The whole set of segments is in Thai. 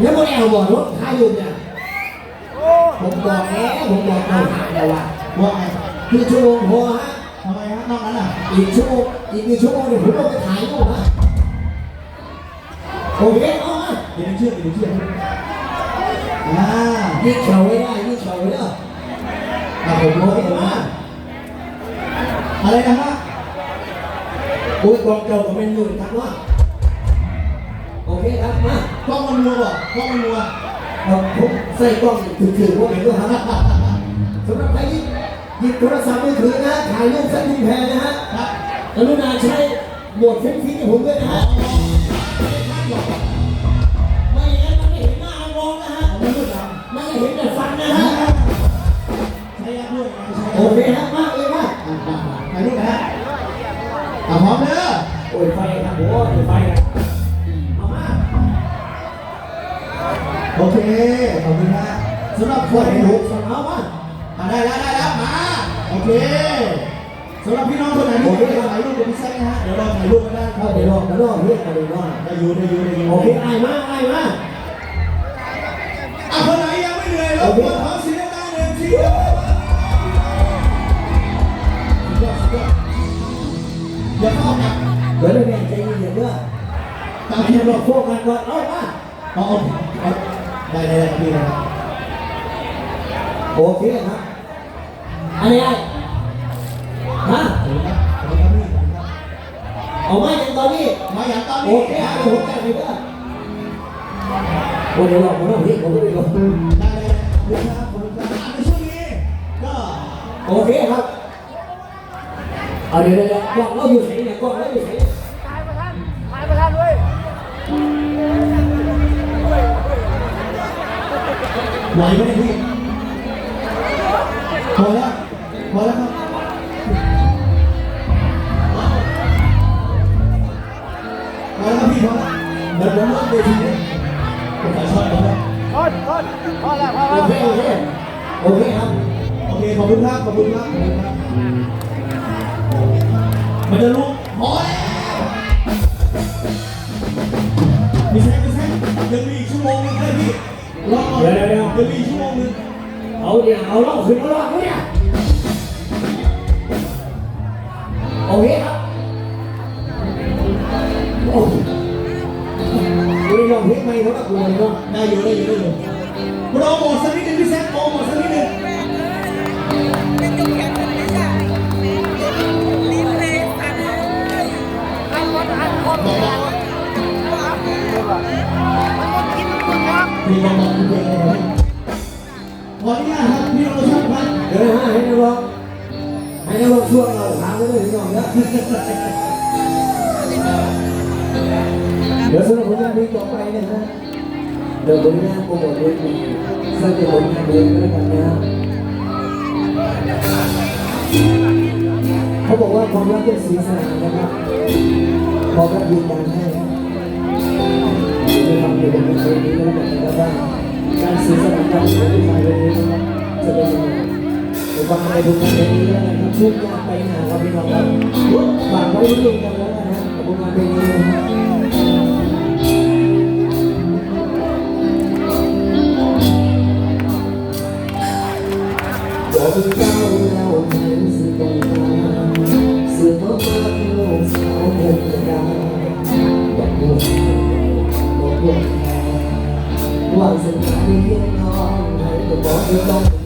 แล้วก็แอลบอกรถท้ายอยู่เนี่ยผมบอกแล้วผมบอกเราหาแล้วว่าว่าไงคือชั่วโมงพอฮะทำไมฮะนอกนั้นอะอีกชั่วโมงอีกหนึ่งชั่วโมงเดี๋ยวผมต้องไปถ่ายรูปนะโอเคเอามาเดี๋ยวเชื่อเดี๋ยวเชื่ออ่ายิ่งเฉาไม่ได้ยิ่งเฉาไม่ได้อะผมโอรู้เคผมมาว่าอะไรนะฮะโอ้ยกองเจ้าก็เป็นหมื่นครับว่า โอเคครับมากล้องมันมัวบ่กล้องมันมัวเราผมใส่กล้องถือๆว่าเห็นด้วยครับสำหรับใครที่หยิบโทรศัพท์มือถือนะถ่ายรูปสักหนึ่งแพรนะฮะครับกรุณาใช้โหมดเฟซฟิกให้ผมด้วยนะฮะ โอเค ขอบคุณฮะสำหรับคนที่รู้กสาวมาอะได้แล้วได้แล้วมา โอเคสำหรับพี่น้องคนไหนที่อยากถ่ายรูปกับพี่แซคนะฮะ เดี๋ยวเราถ่ายรูปกันได้คเข้ารับไปลองกันลองเรียกกันเลยว่าได้อยู่ได้อยู่ได้อยู่โอเคไอ้มาไอ้มาอะคนไหนยังไม่เหนื่อยรบกวนขอเสียงดังๆหนึ่งทีเดียวสุดยอดสุดยอดอย่าเข้านะเดี๋ยวเราแบ่งใจเย็นๆด้วยตามที่เราเราโฟกัสก่อนเอามาเอาเอาเอา ได้ได้ได้พี่นะครับโอเคครับอันนี้ไอ้ฮะขอบคุณครับขอบคุณครับพี่ขอบคุณครับเอามาอย่างตอนนี้มาอย่างตอนโอนี้เคครับผมแก้ไปด้วยวันเดี๋ยวเราผมต้องพลิกผมต้องพลิกได้ได้ได้ขอบคุณครับขอบคุณครับอะในช่วงนี้ก็โอเคครับเอาเดี๋ยวเดี๋ยวกล้องเราอยู่ไหนเนี่ยกล้องเราอยู่ไหนถ่ายประทันถ่ายประทันด้วย ไหวไหมเนี่ยพี่พอแล้วพอแล้วครับพอแล้วครับพี่พอแล้วเดี๋ยวผมลดเวทีนี้ผมขอช็อตนะครับทนทนพอแล้วพอโอแล้วเค โอเค โอเคครับ โอเค ขอบคุณครับ ขอบคุณครับขอบคุณครับมันจะลุกพอแล้ว พี่รอก่อนเดี๋ยวเดี๋ยวเดี๋ยวมีชั่วโมงนึงเอาเดี๋ยวเอาเล่าขึ้นมาเล่าเนี่ยโอเคครับโอ้ยลองเพลงใหม่เขาตะโกนเนาะได้อยู่ได้อยู่ได้อยู่โปรโมทสักนิดนึงพี่แซคโปรโมทสักนิดนึง ให้นักร้องช่วงเราถามกันเลยน้องนะเดี๋ยวสำหรับผลงานเพลงต่อไปนะฮะเดี๋ยวผลงานโปรโมทเพลงสร้างผลงานเพลงด้วยกันนะเขาบอกว่าความรักเป็นสีสนานนะครับพอก็ยืนยันให้นะจะทำเป็นผลงานเพลงนี้ก็แล้วกันนะครับว่าการสื่อสารกันของผู้ชายคนนี้นะครับจะเป็นยังไง ไปฟังในผลงานเพลงนี้แล้วกันครับทุกอย่างไปหาครับพี่น้องครับฝากไว้นิดนึงกันแล้วกันนะกับผลงานเพลงนี้นะครับบอกเป็นเจ้าเราไม่สิต้องการสื่อมาบ้านโลกสาวเดินกาบอกว่าบอกว่าว่าสัญญาที่เพียงน้องให้ก็บอกว่าต้อง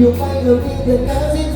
อยู่ไปก็มี